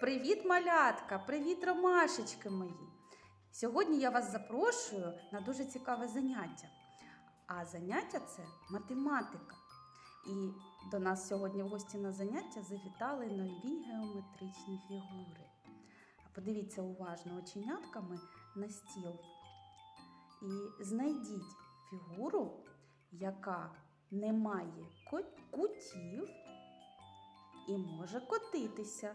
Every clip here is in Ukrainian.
Привіт, малятка! Привіт, ромашечки мої! Сьогодні я вас запрошую на дуже цікаве заняття. А заняття це математика. І до нас сьогодні в гості на заняття завітали нові геометричні фігури. Подивіться уважно оченятками на стіл. І знайдіть фігуру, яка не має кутів і може котитися.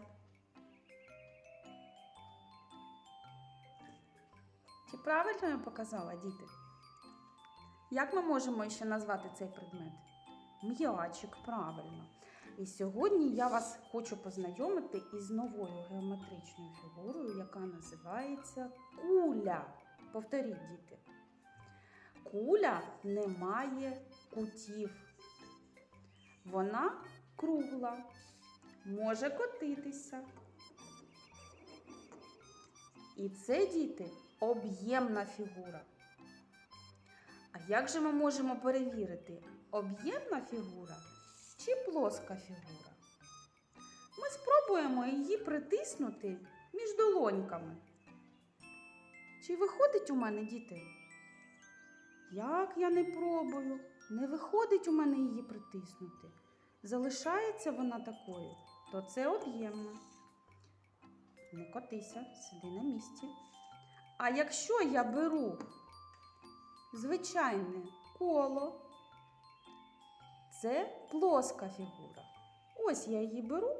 Чи правильно я показала, діти? Як ми можемо ще назвати цей предмет? М'ячик, правильно. І сьогодні я вас хочу познайомити із новою геометричною фігурою, яка називається куля. Повторіть, діти. Куля не має кутів. Вона кругла, може котитися. І це, діти, об'ємна фігура. А як же ми можемо перевірити, об'ємна фігура чи плоска фігура? Ми спробуємо її притиснути між долоньками. Чи виходить у мене, діти? Як я не пробую, не виходить у мене її притиснути. Залишається вона такою, то це об'ємна. Не котися, сиди на місці. А якщо я беру звичайне коло, це плоска фігура. Ось я її беру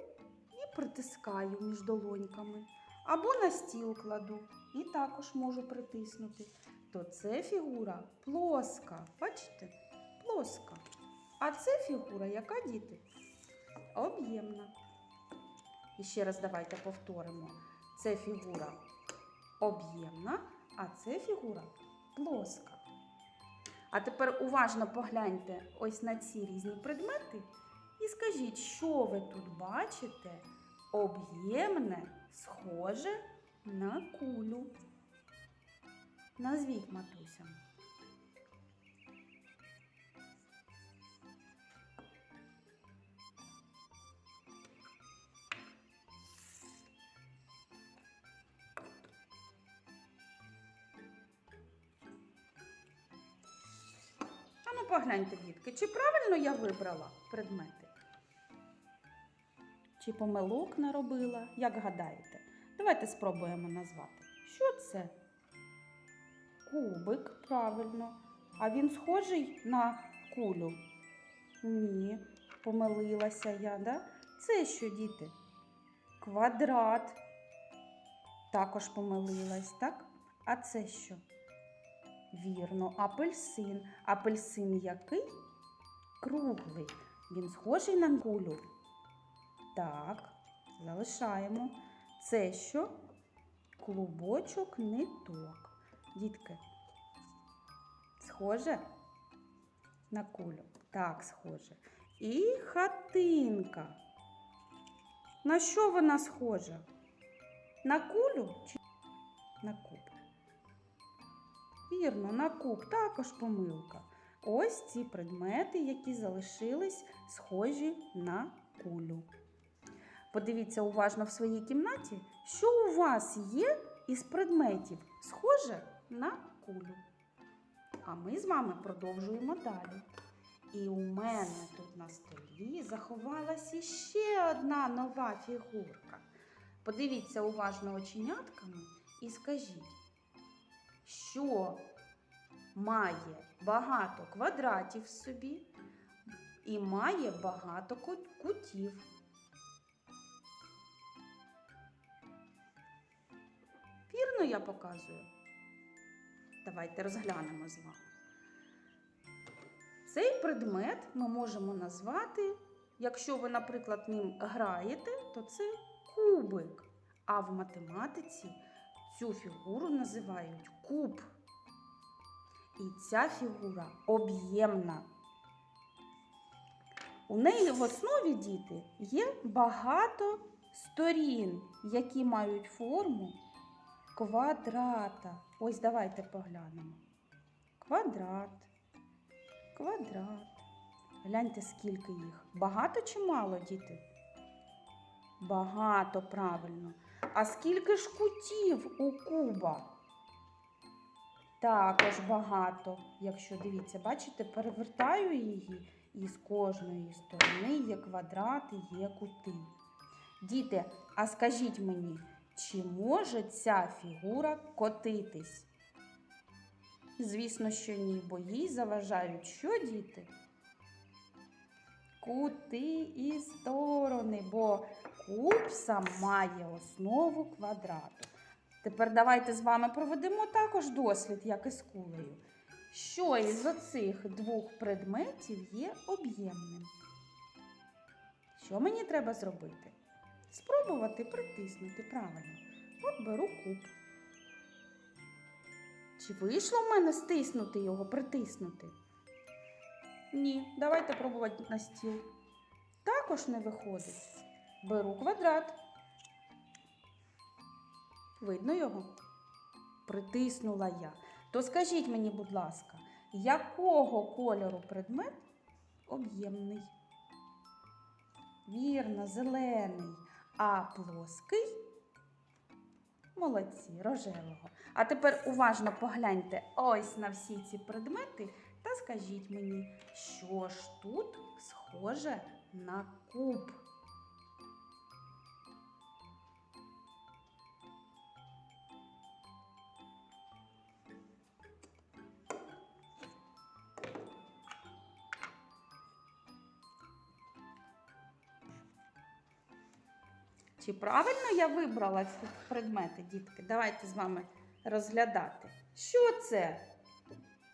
і притискаю між долоньками. Або на стіл кладу і також можу притиснути. То це фігура плоска. Бачите? Плоска. А це фігура, яка діти? Об'ємна. І ще раз давайте повторимо. Це фігура об'ємна, а це фігура плоска. А тепер уважно погляньте ось на ці різні предмети і скажіть, що ви тут бачите об'ємне, схоже на кулю. Назвіть матуся. Погляньте, дітки, чи правильно я вибрала предмети? Чи помилок наробила? Як гадаєте? Давайте спробуємо назвати. Що це? Кубик, правильно. А він схожий на кулю? Ні, помилилася я, да? Це що, діти? Квадрат. Також помилилась, так? А це що? Вірно, апельсин. Апельсин який? Круглий. Він схожий на кулю. Так, залишаємо. Це що? Клубочок ниток. Дітки, схоже на кулю? Так, схоже. І хатинка. На що вона схожа? На кулю Вірно, на куб також помилка. Ось ці предмети, які залишились схожі на кулю. Подивіться уважно в своїй кімнаті, що у вас є із предметів, схоже на кулю. А ми з вами продовжуємо далі. І у мене тут на столі заховалась іще одна нова фігурка. Подивіться уважно оченятками і скажіть, що має багато квадратів в собі і має багато кутів. Вірно я показую? Давайте розглянемо з вами. Цей предмет ми можемо назвати, якщо ви, наприклад, ним граєте, то це кубик. А в математиці цю фігуру називають куб. І ця фігура об'ємна. У неї в основі діти є багато сторін, які мають форму квадрата. Ось давайте поглянемо. Квадрат, квадрат. Гляньте, скільки їх. Багато чи мало, діти? Багато правильно. А скільки ж кутів у куба? Також багато. Якщо дивіться, бачите, перевертаю її, і з кожної сторони є квадрати, є кути. Діти, а скажіть мені, чи може ця фігура котитись? Звісно, що ні, бо їй заважають що діти? Кути і сторони, бо куб сам має основу квадрату. Тепер давайте з вами проведемо також дослід, як і з кулею. Що із оцих двох предметів є об'ємним? Що мені треба зробити? Спробувати притиснути правильно. От беру куб. Чи вийшло в мене стиснути його, притиснути? Ні, давайте пробувати на стіл. Також не виходить. Беру квадрат. Видно його? Притиснула я. То скажіть мені, будь ласка, якого кольору предмет об'ємний? Вірно, зелений, а плоский молодці, рожевого. А тепер уважно погляньте ось на всі ці предмети скажіть мені, що ж тут схоже на куб? Чи правильно я вибрала ці предмети, дітки? Давайте з вами розглядати. Що це?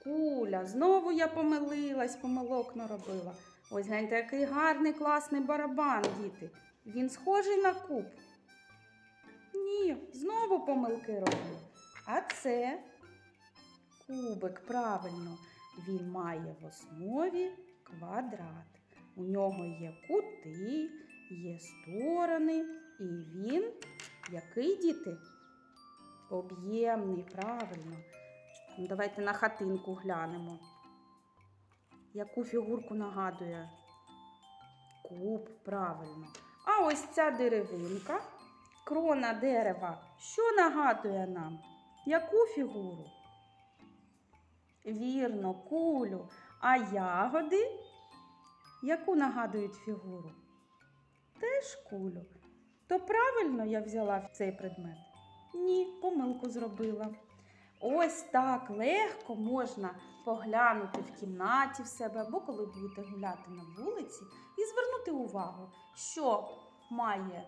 Куля. Знову я помилилась, помилок наробила. Ось гляньте, який гарний, класний барабан, діти. Він схожий на куб. Ні, знову помилки роблю. А це кубик, правильно. Він має в основі квадрат. У нього є кути, є сторони, і він який діти? Об'ємний, правильно. Давайте на хатинку глянемо. Яку фігурку нагадує? Куб, правильно. А ось ця деревинка, крона дерева, що нагадує нам? Яку фігуру? Вірно, кулю. А ягоди? Яку нагадують фігуру? Теж кулю. То правильно я взяла цей предмет? Ні, помилку зробила. Ось так легко можна поглянути в кімнаті в себе або коли будете гуляти на вулиці і звернути увагу, що має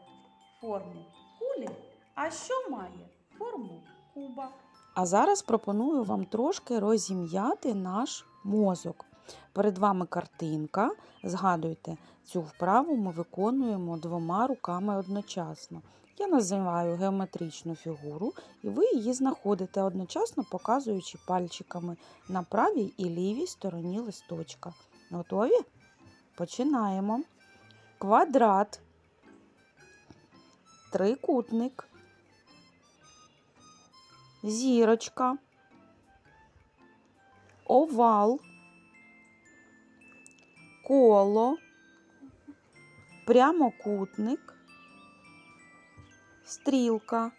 форму кулі, а що має форму куба. А зараз пропоную вам трошки розім'яти наш мозок. Перед вами картинка. Згадуйте, цю вправу ми виконуємо двома руками одночасно. Я називаю геометричну фігуру, і ви її знаходите одночасно показуючи пальчиками на правій і лівій стороні листочка. Готові? Починаємо. Квадрат, трикутник, зірочка, овал, коло, прямокутник, стрілка.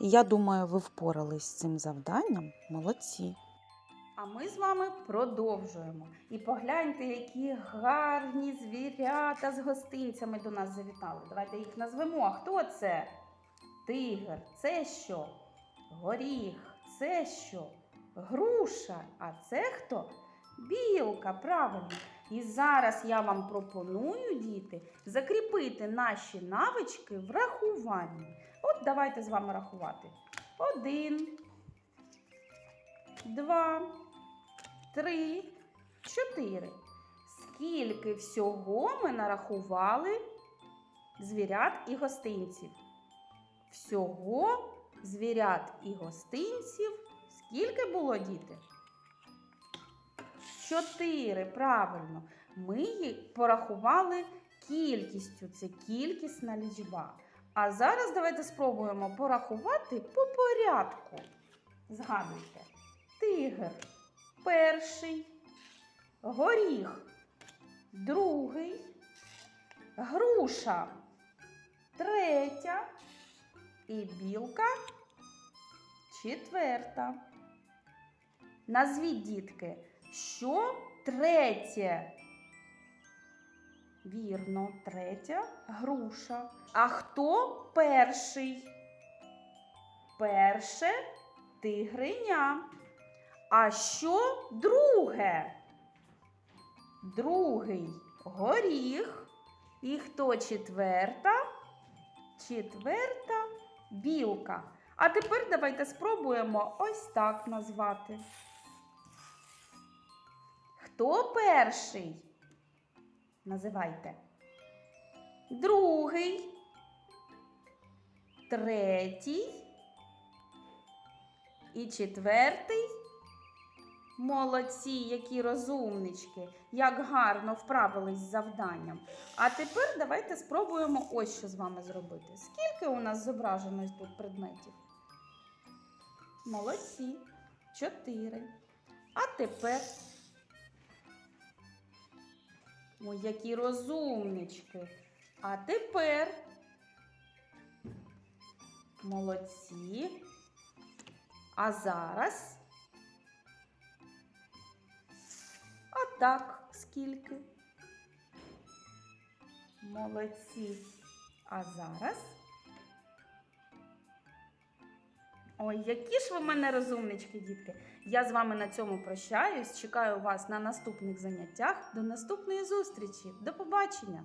Я думаю, ви впорались з цим завданням. Молодці. А ми з вами продовжуємо. І погляньте, які гарні звірята з гостинцями до нас завітали. Давайте їх назвемо. А хто це? Тигр. Це що? Горіх. Це що? Груша. А це хто? Білка, правильно. І зараз я вам пропоную, діти, закріпити наші навички в рахуванні. От давайте з вами рахувати. Один, два, три, чотири. Скільки всього ми нарахували звірят і гостинців? Всього звірят і гостинців. Скільки було діти? Чотири, правильно. Ми їх порахували кількістю. Це кількісна лічба. А зараз давайте спробуємо порахувати по порядку. Згадуйте. Тигр перший, горіх другий, груша. Третя. І білка четверта. Назвіть, дітки, що третє? Вірно, третя груша. А хто перший? Перше тигриня. А що друге? Другий горіх. І хто четверта? Четверта білка. А тепер давайте спробуємо ось так назвати. Хто перший? Називайте. Другий. Третій. І четвертий. Молодці, які розумнички, як гарно вправились з завданням. А тепер давайте спробуємо ось що з вами зробити. Скільки у нас зображено тут предметів? Молодці. Чотири. А тепер. Ой, які розумнички. А тепер. Молодці. А зараз. А так скільки? Молодці. А зараз. Ой, які ж ви мене розумнички, дітки. Я з вами на цьому прощаюсь. Чекаю вас на наступних заняттях. До наступної зустрічі. До побачення!